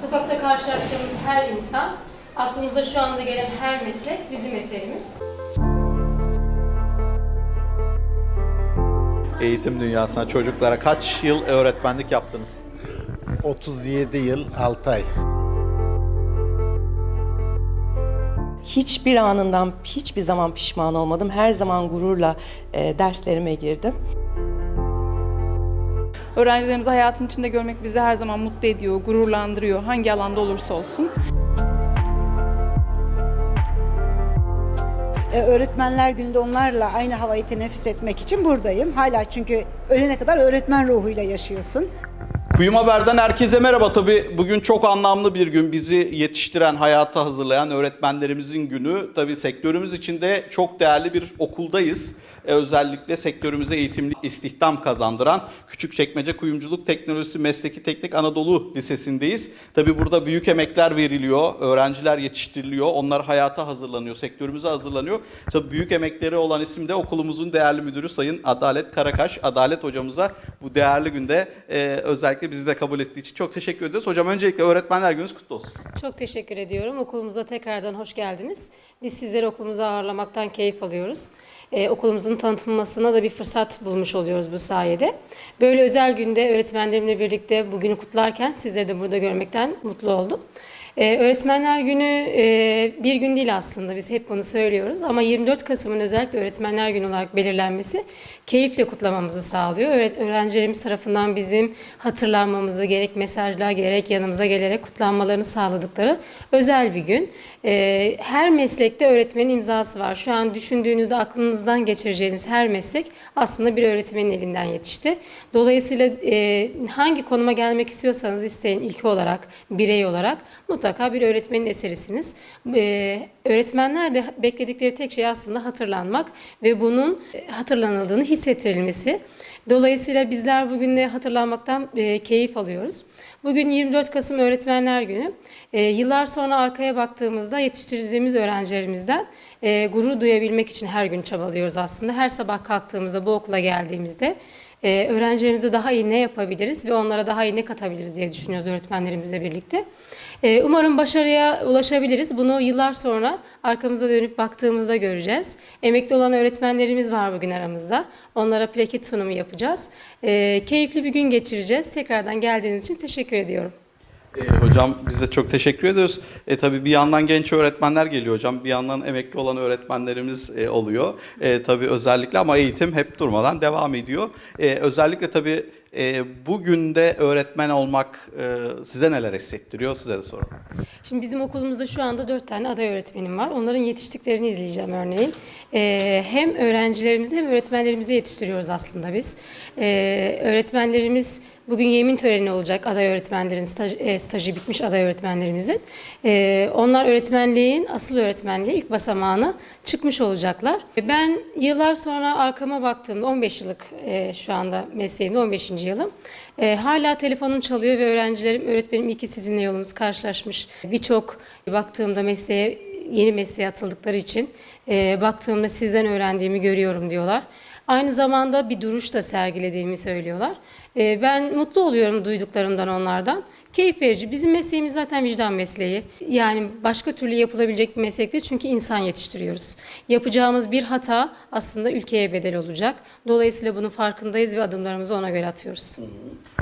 Sokakta karşılaştığımız her insan, aklımıza şu anda gelen her meslek bizim eserimiz. Eğitim dünyasına çocuklara kaç yıl öğretmenlik yaptınız? 37 yıl 6 ay. Hiçbir anından hiçbir zaman pişman olmadım. Her zaman gururla e, derslerime girdim. Öğrencilerimizi hayatın içinde görmek bizi her zaman mutlu ediyor, gururlandırıyor. Hangi alanda olursa olsun. E, Öğretmenler Günü'nde onlarla aynı havayı teneffüs etmek için buradayım. Hala çünkü ölene kadar öğretmen ruhuyla yaşıyorsun. Kuyum Haber'den herkese merhaba. Tabii bugün çok anlamlı bir gün. Bizi yetiştiren, hayata hazırlayan öğretmenlerimizin günü. Tabii sektörümüz için de çok değerli bir okuldayız. Ee, özellikle sektörümüze eğitimli istihdam kazandıran Küçükçekmece Kuyumculuk Teknolojisi Mesleki Teknik Anadolu Lisesi'ndeyiz. Tabii burada büyük emekler veriliyor, öğrenciler yetiştiriliyor, onlar hayata hazırlanıyor, sektörümüze hazırlanıyor. Tabii büyük emekleri olan isim de okulumuzun değerli müdürü Sayın Adalet Karakaş. Adalet hocamıza bu değerli günde e, özellikle bizi de kabul ettiği için çok teşekkür ediyoruz. Hocam öncelikle Öğretmenler Gününüz kutlu olsun. Çok teşekkür ediyorum. Okulumuza tekrardan hoş geldiniz. Biz sizleri okulumuza ağırlamaktan keyif alıyoruz. Ee, okulumuzun tanıtılmasına da bir fırsat bulmuş oluyoruz bu sayede. Böyle özel günde öğretmenlerimle birlikte bugünü kutlarken sizleri de burada görmekten mutlu oldum. Ee, Öğretmenler Günü e, bir gün değil aslında biz hep bunu söylüyoruz ama 24 Kasım'ın özellikle Öğretmenler Günü olarak belirlenmesi keyifle kutlamamızı sağlıyor. Öğret- öğrencilerimiz tarafından bizim hatırlanmamızı gerek mesajlar gerek yanımıza gelerek kutlanmalarını sağladıkları özel bir gün. Ee, her meslekte öğretmenin imzası var. Şu an düşündüğünüzde aklınızdan geçireceğiniz her meslek aslında bir öğretmenin elinden yetişti. Dolayısıyla e, hangi konuma gelmek istiyorsanız isteyin ilki olarak, birey olarak mutlaka bir öğretmenin eserisiniz. Ee, öğretmenler de bekledikleri tek şey aslında hatırlanmak ve bunun e, hatırlanıldığını hissettirilmesi. Dolayısıyla bizler bugün de hatırlanmaktan e, keyif alıyoruz. Bugün 24 Kasım Öğretmenler Günü. E, yıllar sonra arkaya baktığımızda yetiştirdiğimiz öğrencilerimizden e, gurur duyabilmek için her gün çabalıyoruz aslında. Her sabah kalktığımızda, bu okula geldiğimizde e, öğrencilerimize daha iyi ne yapabiliriz ve onlara daha iyi ne katabiliriz diye düşünüyoruz öğretmenlerimizle birlikte. E, umarım başarıya ulaşabiliriz. Bunu yıllar sonra arkamıza dönüp baktığımızda göreceğiz. Emekli olan öğretmenlerimiz var bugün aramızda. Onlara plaket sunumu yapacağız. E, keyifli bir gün geçireceğiz. Tekrardan geldiğiniz için teşekkür ediyorum. E, hocam biz de çok teşekkür ediyoruz. E, tabii bir yandan genç öğretmenler geliyor hocam. Bir yandan emekli olan öğretmenlerimiz e, oluyor. E, tabii özellikle ama eğitim hep durmadan devam ediyor. E, özellikle tabii e, bugün de öğretmen olmak e, size neler hissettiriyor size de soralım. Şimdi bizim okulumuzda şu anda dört tane aday öğretmenim var. Onların yetiştiklerini izleyeceğim örneğin. Ee, hem öğrencilerimizi hem öğretmenlerimizi yetiştiriyoruz aslında biz. Ee, öğretmenlerimiz bugün yemin töreni olacak aday öğretmenlerin staj, e, stajı bitmiş aday öğretmenlerimizin. Ee, onlar öğretmenliğin asıl öğretmenliği ilk basamağına çıkmış olacaklar. Ben yıllar sonra arkama baktığımda 15 yıllık e, şu anda mesleğimde 15. yılım. E, hala telefonum çalıyor ve öğrencilerim öğretmenim iyi ki sizinle yolumuz karşılaşmış. Birçok baktığımda mesleğe yeni mesleğe atıldıkları için e, baktığımda sizden öğrendiğimi görüyorum diyorlar. Aynı zamanda bir duruş da sergilediğimi söylüyorlar. E, ben mutlu oluyorum duyduklarımdan onlardan. Keyif verici. Bizim mesleğimiz zaten vicdan mesleği. Yani başka türlü yapılabilecek bir meslek değil çünkü insan yetiştiriyoruz. Yapacağımız bir hata aslında ülkeye bedel olacak. Dolayısıyla bunun farkındayız ve adımlarımızı ona göre atıyoruz.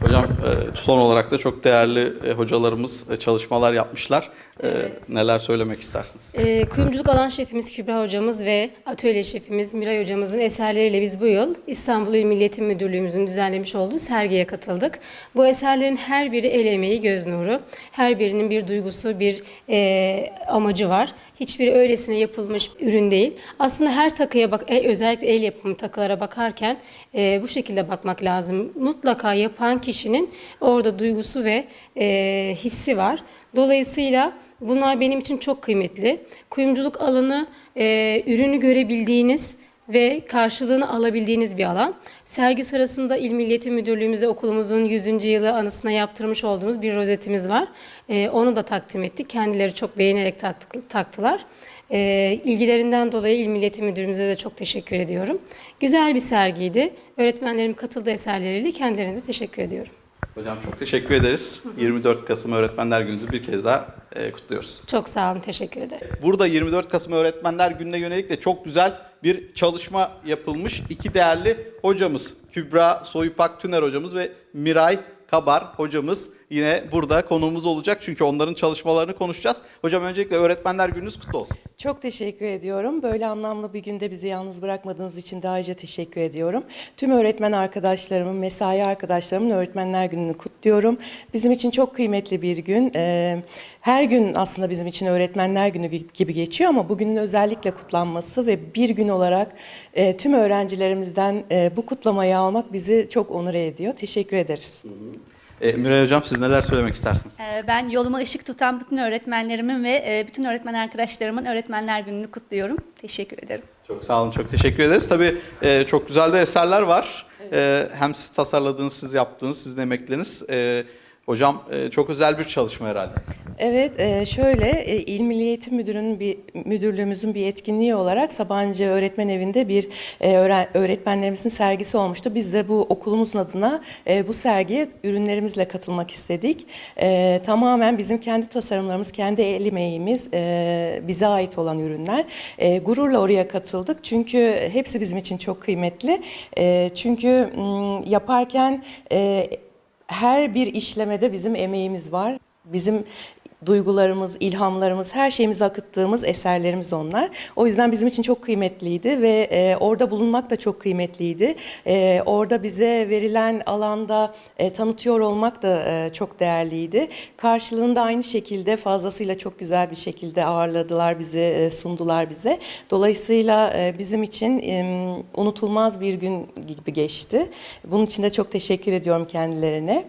Hocam e, son olarak da çok değerli e, hocalarımız e, çalışmalar yapmışlar. E, Neler söylemek istersiniz? E, kuyumculuk alan şefimiz Kübra hocamız ve atölye şefimiz Miray hocamızın eserleriyle biz bu yıl İstanbul İl Milli Eğitim Müdürlüğümüzün düzenlemiş olduğu sergiye katıldık. Bu eserlerin her biri el emeği, göz nuru. Her birinin bir duygusu, bir e, amacı var. Hiçbiri öylesine yapılmış ürün değil. Aslında her takıya bak, e, özellikle el yapımı takılara bakarken e, bu şekilde bakmak lazım. Mutlaka yapan kişinin orada duygusu ve e, hissi var. Dolayısıyla bunlar benim için çok kıymetli. Kuyumculuk alanı e, ürünü görebildiğiniz ve karşılığını alabildiğiniz bir alan. Sergi sırasında İl Milli Eğitim Müdürlüğümüze okulumuzun 100. yılı anısına yaptırmış olduğumuz bir rozetimiz var. E, onu da takdim ettik. Kendileri çok beğenerek taktık- taktılar. E, ilgilerinden dolayı İl Milli Eğitim Müdürümüze de çok teşekkür ediyorum. Güzel bir sergiydi. Öğretmenlerim katıldığı eserleriyle kendilerine de teşekkür ediyorum. Hocam çok teşekkür ederiz. 24 Kasım Öğretmenler Günü'nü bir kez daha e, kutluyoruz. Çok sağ olun, teşekkür ederim. Burada 24 Kasım Öğretmenler Günü'ne yönelik de çok güzel bir çalışma yapılmış. İki değerli hocamız Kübra Soyupak Tüner hocamız ve Miray Kabar hocamız yine burada konuğumuz olacak. Çünkü onların çalışmalarını konuşacağız. Hocam öncelikle Öğretmenler Gününüz kutlu olsun. Çok teşekkür ediyorum. Böyle anlamlı bir günde bizi yalnız bırakmadığınız için de ayrıca teşekkür ediyorum. Tüm öğretmen arkadaşlarımın, mesai arkadaşlarımın Öğretmenler Günü'nü kutluyorum. Bizim için çok kıymetli bir gün. Ee, Her gün aslında bizim için Öğretmenler Günü gibi geçiyor ama bugünün özellikle kutlanması ve bir gün olarak e, tüm öğrencilerimizden e, bu kutlamayı almak bizi çok onur ediyor. Teşekkür ederiz. E, Miray hocam siz neler söylemek istersiniz? Ee, Ben yoluma ışık tutan bütün öğretmenlerimin ve e, bütün öğretmen arkadaşlarımın Öğretmenler Günü'nü kutluyorum. Teşekkür ederim. Çok sağ olun, çok teşekkür ederiz. Tabii e, çok güzel de eserler var. E, hem siz tasarladığınız, siz yaptığınız, sizin emekleriniz. E, hocam e, çok özel bir çalışma herhalde. Evet, e, şöyle e, İl Milli Eğitim Müdürü'nün bir müdürlüğümüzün bir etkinliği olarak Sabancı Öğretmen Evi'nde bir e, öğretmenlerimizin sergisi olmuştu. Biz de bu okulumuzun adına e, bu sergiye ürünlerimizle katılmak istedik. Tamamen bizim kendi tasarımlarımız, kendi el emeğimiz, bize ait olan ürünler. Gururla oraya katıldık çünkü hepsi bizim için çok kıymetli. Çünkü yaparken her bir işlemede bizim emeğimiz var. Bizim duygularımız, ilhamlarımız, her şeyimizi akıttığımız eserlerimiz onlar. O yüzden bizim için çok kıymetliydi ve e, orada bulunmak da çok kıymetliydi. E, orada bize verilen alanda e, tanıtıyor olmak da e, çok değerliydi. Karşılığında aynı şekilde fazlasıyla çok güzel bir şekilde ağırladılar bizi, e, sundular bize. Dolayısıyla e, bizim için e, unutulmaz bir gün gibi geçti. Bunun için de çok teşekkür ediyorum kendilerine.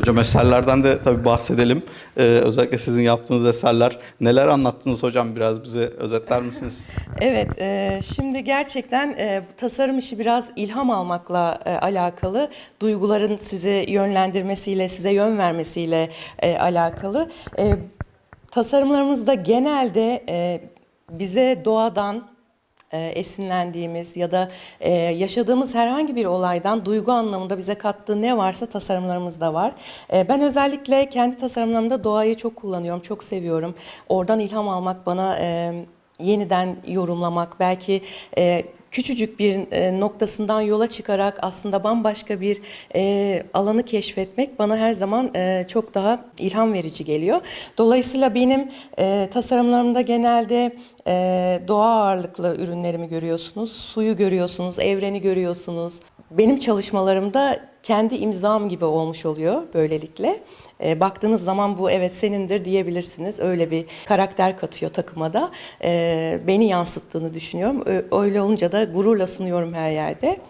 Hocam eserlerden de tabii bahsedelim. E, özellikle sizin yaptığınız eserler. Neler anlattınız hocam biraz bize özetler misiniz? Evet, e, şimdi gerçekten e, tasarım işi biraz ilham almakla e, alakalı, duyguların sizi yönlendirmesiyle, size yön vermesiyle e, alakalı. E, tasarımlarımızda genelde e, bize doğadan, esinlendiğimiz ya da e, yaşadığımız herhangi bir olaydan duygu anlamında bize kattığı ne varsa tasarımlarımızda var. E, ben özellikle kendi tasarımlarımda doğayı çok kullanıyorum, çok seviyorum. Oradan ilham almak bana e, yeniden yorumlamak, belki e, küçücük bir e, noktasından yola çıkarak aslında bambaşka bir e, alanı keşfetmek bana her zaman e, çok daha ilham verici geliyor. Dolayısıyla benim e, tasarımlarımda genelde e, doğa ağırlıklı ürünlerimi görüyorsunuz, suyu görüyorsunuz, evreni görüyorsunuz. Benim çalışmalarımda kendi imzam gibi olmuş oluyor böylelikle. E, baktığınız zaman bu evet senindir diyebilirsiniz. Öyle bir karakter katıyor takıma da. E, beni yansıttığını düşünüyorum. Öyle olunca da gururla sunuyorum her yerde.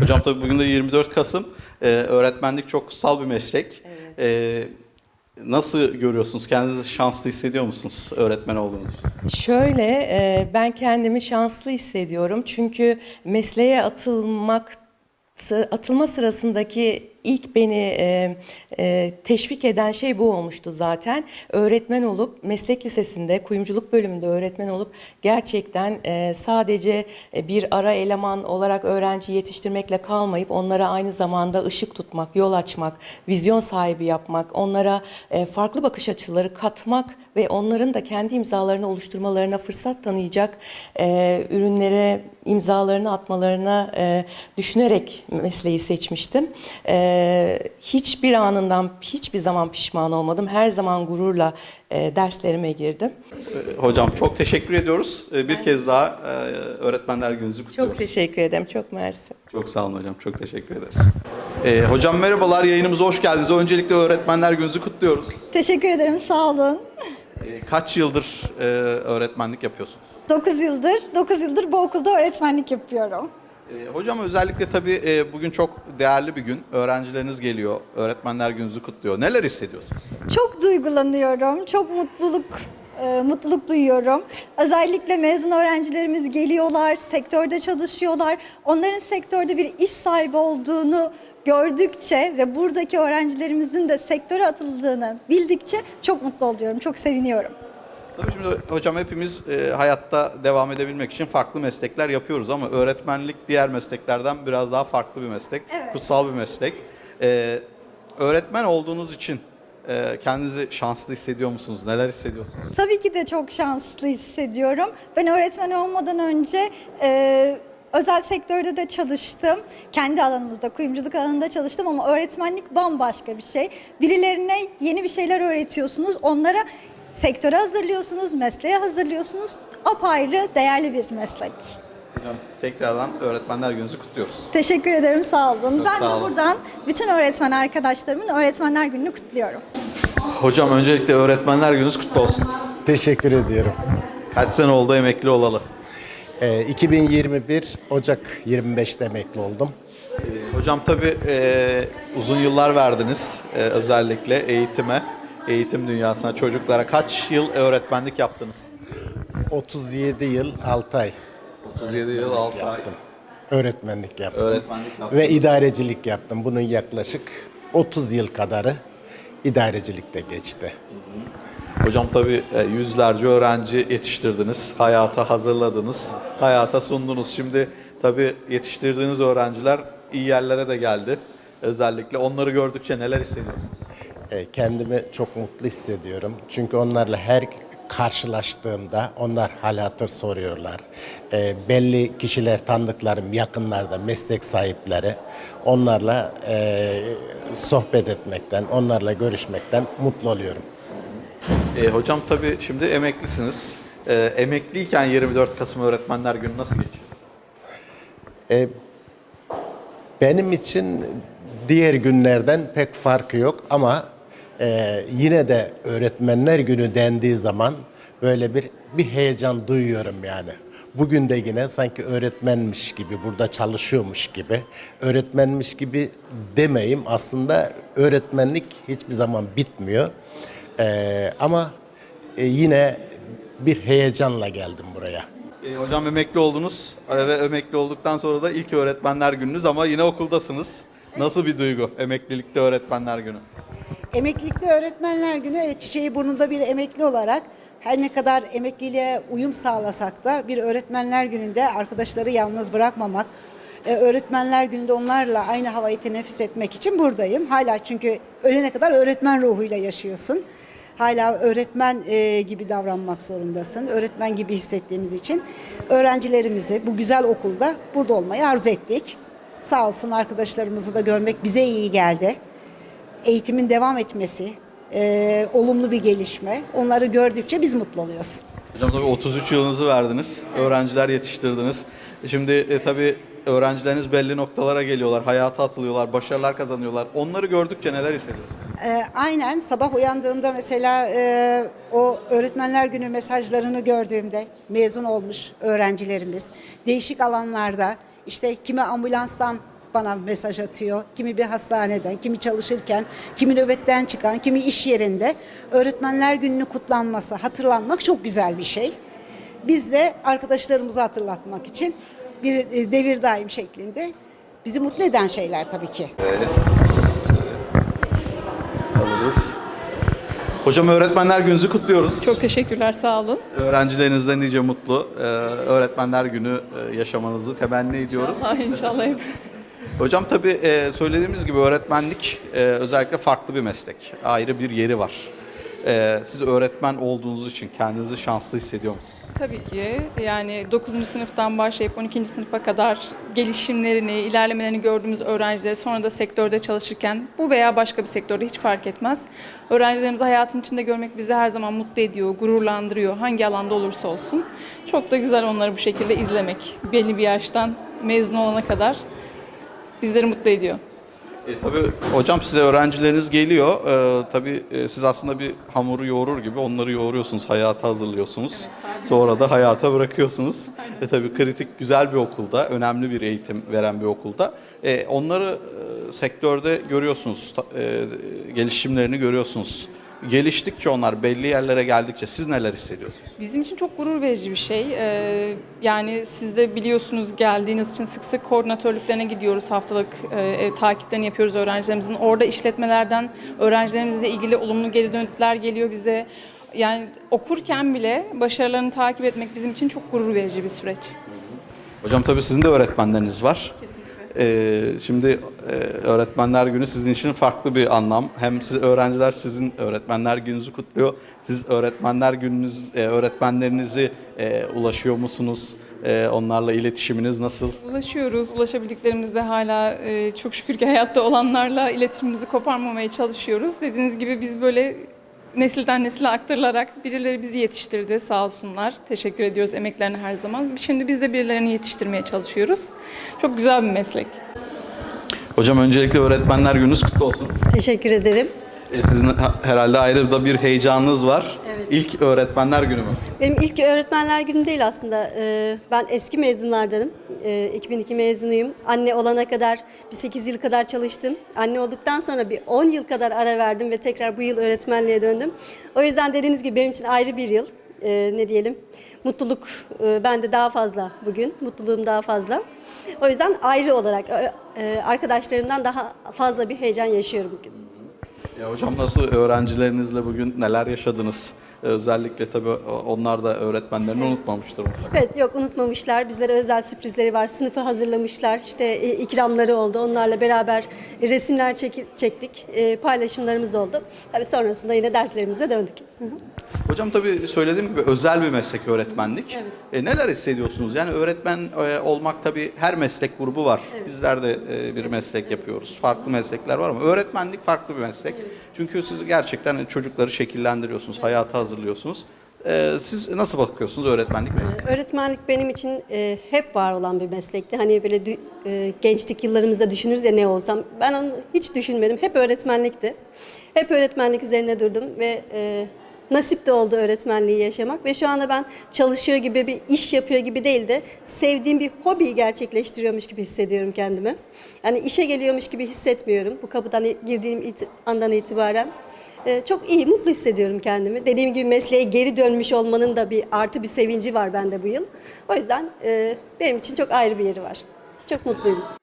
Hocam tabii bugün de 24 Kasım. E, öğretmenlik çok kutsal bir meslek. E, nasıl görüyorsunuz? Kendinizi şanslı hissediyor musunuz öğretmen olduğunuz? Şöyle e, ben kendimi şanslı hissediyorum. Çünkü mesleğe atılmak atılma sırasındaki ilk beni e, e, teşvik eden şey bu olmuştu zaten. Öğretmen olup meslek lisesinde kuyumculuk bölümünde öğretmen olup gerçekten e, sadece e, bir ara eleman olarak öğrenci yetiştirmekle kalmayıp onlara aynı zamanda ışık tutmak, yol açmak, vizyon sahibi yapmak, onlara e, farklı bakış açıları katmak ve onların da kendi imzalarını oluşturmalarına fırsat tanıyacak e, ürünlere imzalarını atmalarına e, düşünerek mesleği seçmiştim. E, hiçbir anından hiçbir zaman pişman olmadım. Her zaman gururla e, derslerime girdim. E, hocam çok teşekkür ediyoruz. E, bir kez daha e, öğretmenler gününüzü kutluyoruz. Çok teşekkür ederim. Çok mersi. Çok sağ olun hocam. Çok teşekkür ederiz. E, hocam merhabalar. Yayınımıza hoş geldiniz. Öncelikle öğretmenler gününüzü kutluyoruz. Teşekkür ederim, sağ olun. E, kaç yıldır e, öğretmenlik yapıyorsunuz? 9 yıldır, 9 yıldır bu okulda öğretmenlik yapıyorum. E, hocam özellikle tabii e, bugün çok değerli bir gün. Öğrencileriniz geliyor. Öğretmenler gününüzü kutluyor. Neler hissediyorsunuz? Çok duygulanıyorum, çok mutluluk e, mutluluk duyuyorum. Özellikle mezun öğrencilerimiz geliyorlar, sektörde çalışıyorlar. Onların sektörde bir iş sahibi olduğunu gördükçe ve buradaki öğrencilerimizin de sektöre atıldığını bildikçe çok mutlu oluyorum, çok seviniyorum. Tabii şimdi hocam hepimiz e, hayatta devam edebilmek için farklı meslekler yapıyoruz ama öğretmenlik diğer mesleklerden biraz daha farklı bir meslek. Evet. Kutsal bir meslek. E, öğretmen olduğunuz için e, kendinizi şanslı hissediyor musunuz? Neler hissediyorsunuz? Tabii ki de çok şanslı hissediyorum. Ben öğretmen olmadan önce e, özel sektörde de çalıştım. Kendi alanımızda, kuyumculuk alanında çalıştım ama öğretmenlik bambaşka bir şey. Birilerine yeni bir şeyler öğretiyorsunuz. Onlara sektöre hazırlıyorsunuz, mesleğe hazırlıyorsunuz. Apayrı değerli bir meslek. Hocam tekrardan öğretmenler gününüzü kutluyoruz. Teşekkür ederim, sağ olun. Çok ben sağ de olun. buradan bütün öğretmen arkadaşlarımın Öğretmenler Günü'nü kutluyorum. Hocam öncelikle öğretmenler gününüz kutlu olsun. Teşekkür ediyorum. Kaç sene oldu emekli olalı? Ee, 2021 Ocak 25'te emekli oldum. Hocam tabii e, uzun yıllar verdiniz e, özellikle eğitime, eğitim dünyasına, çocuklara. Kaç yıl öğretmenlik yaptınız? 37 yıl 6 ay 37 yıl, 6 ay. yaptım. Öğretmenlik yaptım. Öğretmenlik yaptınız. Ve idarecilik yaptım. Bunun yaklaşık 30 yıl kadarı idarecilikte geçti. Hocam tabii e, yüzlerce öğrenci yetiştirdiniz, hayata hazırladınız, hayata sundunuz. Şimdi tabii yetiştirdiğiniz öğrenciler iyi yerlere de geldi. Özellikle onları gördükçe neler hissediyorsunuz? E, Kendimi çok mutlu hissediyorum. Çünkü onlarla her karşılaştığımda onlar hal hatır soruyorlar. E, belli kişiler tanıdıklarım yakınlarda meslek sahipleri onlarla e, sohbet etmekten, onlarla görüşmekten mutlu oluyorum. E, hocam tabii şimdi emeklisiniz. E, emekliyken 24 Kasım Öğretmenler Günü nasıl geçiyor? E, benim için diğer günlerden pek farkı yok ama e, yine de öğretmenler günü dendiği zaman böyle bir bir heyecan duyuyorum yani. Bugün de yine sanki öğretmenmiş gibi, burada çalışıyormuş gibi, öğretmenmiş gibi demeyim. Aslında öğretmenlik hiçbir zaman bitmiyor. E, ama e, yine bir heyecanla geldim buraya. E, hocam emekli oldunuz e, ve emekli olduktan sonra da ilk öğretmenler gününüz ama yine okuldasınız. Nasıl bir duygu emeklilikte öğretmenler günü? Emeklilikte Öğretmenler Günü çiçeği burnunda bir emekli olarak her ne kadar emekliliğe uyum sağlasak da bir Öğretmenler Günü'nde arkadaşları yalnız bırakmamak, e, Öğretmenler Günü'nde onlarla aynı havayı teneffüs etmek için buradayım. Hala çünkü ölene kadar öğretmen ruhuyla yaşıyorsun. Hala öğretmen e, gibi davranmak zorundasın. Öğretmen gibi hissettiğimiz için öğrencilerimizi bu güzel okulda burada olmayı arzu ettik. Sağ olsun arkadaşlarımızı da görmek bize iyi geldi eğitimin devam etmesi, e, olumlu bir gelişme. Onları gördükçe biz mutlu oluyoruz. Hocam tabii 33 yılınızı verdiniz. Öğrenciler yetiştirdiniz. Şimdi e, tabii öğrencileriniz belli noktalara geliyorlar, hayata atılıyorlar, başarılar kazanıyorlar. Onları gördükçe neler hissediyorsunuz? E, aynen sabah uyandığımda mesela e, o öğretmenler günü mesajlarını gördüğümde mezun olmuş öğrencilerimiz değişik alanlarda işte kimi ambulanstan bana mesaj atıyor, kimi bir hastaneden, kimi çalışırken, kimi nöbetten çıkan, kimi iş yerinde öğretmenler gününü kutlanması, hatırlanmak çok güzel bir şey. Biz de arkadaşlarımızı hatırlatmak için bir e, devir daim şeklinde bizi mutlu eden şeyler tabii ki. Alırız. Hocam öğretmenler gününüzü kutluyoruz. Çok teşekkürler, sağ olun. Öğrencilerinizden nice mutlu e, öğretmenler günü e, yaşamanızı temenni ediyoruz. Allah inşallah hep. Hocam tabii e, söylediğimiz gibi öğretmenlik e, özellikle farklı bir meslek. Ayrı bir yeri var. E, siz öğretmen olduğunuz için kendinizi şanslı hissediyor musunuz? Tabii ki yani 9. sınıftan başlayıp 12. sınıfa kadar gelişimlerini, ilerlemelerini gördüğümüz öğrencileri sonra da sektörde çalışırken bu veya başka bir sektörde hiç fark etmez. Öğrencilerimizi hayatın içinde görmek bizi her zaman mutlu ediyor, gururlandırıyor hangi alanda olursa olsun. Çok da güzel onları bu şekilde izlemek belli bir yaştan mezun olana kadar bizleri mutlu ediyor. E, tabii hocam size öğrencileriniz geliyor. E, tabii e, siz aslında bir hamuru yoğurur gibi onları yoğuruyorsunuz, hayata hazırlıyorsunuz. Sonra da hayata bırakıyorsunuz. E, tabii kritik güzel bir okulda, önemli bir eğitim veren bir okulda. E, onları e, sektörde görüyorsunuz, e, gelişimlerini görüyorsunuz. Geliştikçe onlar belli yerlere geldikçe siz neler hissediyorsunuz? Bizim için çok gurur verici bir şey. Ee, yani siz de biliyorsunuz geldiğiniz için sık sık koordinatörlüklerine gidiyoruz. Haftalık e, takiplerini yapıyoruz öğrencilerimizin. Orada işletmelerden öğrencilerimizle ilgili olumlu geri dönütler geliyor bize. Yani okurken bile başarılarını takip etmek bizim için çok gurur verici bir süreç. Hocam tabii sizin de öğretmenleriniz var. Ee, şimdi e, öğretmenler günü sizin için farklı bir anlam. Hem siz öğrenciler sizin öğretmenler gününüzü kutluyor. Siz öğretmenler gününüz, e, öğretmenlerinizi e, ulaşıyor musunuz? Onlarla iletişiminiz nasıl? Ulaşıyoruz. Ulaşabildiklerimizde hala çok şükür ki hayatta olanlarla iletişimimizi koparmamaya çalışıyoruz. Dediğiniz gibi biz böyle nesilden nesile aktarılarak birileri bizi yetiştirdi sağ olsunlar. Teşekkür ediyoruz emeklerine her zaman. Şimdi biz de birilerini yetiştirmeye çalışıyoruz. Çok güzel bir meslek. Hocam öncelikle öğretmenler gününüz kutlu olsun. Teşekkür ederim. E, sizin ha- herhalde ayrı da bir heyecanınız var. İlk öğretmenler günü mü? Benim ilk öğretmenler günüm değil aslında. Ee, Ben eski mezunlardanım. Ee, 2002 mezunuyum. Anne olana kadar bir 8 yıl kadar çalıştım. Anne olduktan sonra bir 10 yıl kadar ara verdim ve tekrar bu yıl öğretmenliğe döndüm. O yüzden dediğiniz gibi benim için ayrı bir yıl. Ee, Ne diyelim? Mutluluk e, bende daha fazla bugün. Mutluluğum daha fazla. O yüzden ayrı olarak e, e, arkadaşlarımdan daha fazla bir heyecan yaşıyorum bugün. Ya hocam nasıl öğrencilerinizle bugün neler yaşadınız? E, Özellikle tabii onlar da öğretmenlerini unutmamıştır mutlaka. Evet yok unutmamışlar. Bizlere özel sürprizleri var. Sınıfı hazırlamışlar. İşte e, ikramları oldu. Onlarla beraber resimler çektik. E, paylaşımlarımız oldu. Tabii sonrasında yine derslerimize döndük. Hı hı. Hocam tabii söylediğim gibi özel bir meslek öğretmenlik. E, neler hissediyorsunuz? Yani öğretmen e, olmak tabii her meslek grubu var. Bizler de e, bir meslek yapıyoruz. Farklı meslekler var ama öğretmenlik farklı bir meslek. Çünkü siz gerçekten çocukları şekillendiriyorsunuz, hayata hazırlıyorsunuz. E, siz nasıl bakıyorsunuz öğretmenlik mesleğine? Öğretmenlik benim için e, hep var olan bir meslekti. Hani böyle e, gençlik yıllarımızda düşünürüz ya ne olsam. Ben onu hiç düşünmedim. Hep öğretmenlikti. Hep öğretmenlik üzerine durdum ve e, nasip de oldu öğretmenliği yaşamak. Ve şu anda ben çalışıyor gibi bir iş yapıyor gibi değil de sevdiğim bir hobiyi gerçekleştiriyormuş gibi hissediyorum kendimi. Yani işe geliyormuş gibi hissetmiyorum bu kapıdan girdiğim it- andan itibaren. Ee, çok iyi, mutlu hissediyorum kendimi. Dediğim gibi mesleğe geri dönmüş olmanın da bir artı bir sevinci var bende bu yıl. O yüzden e, benim için çok ayrı bir yeri var. Çok mutluyum.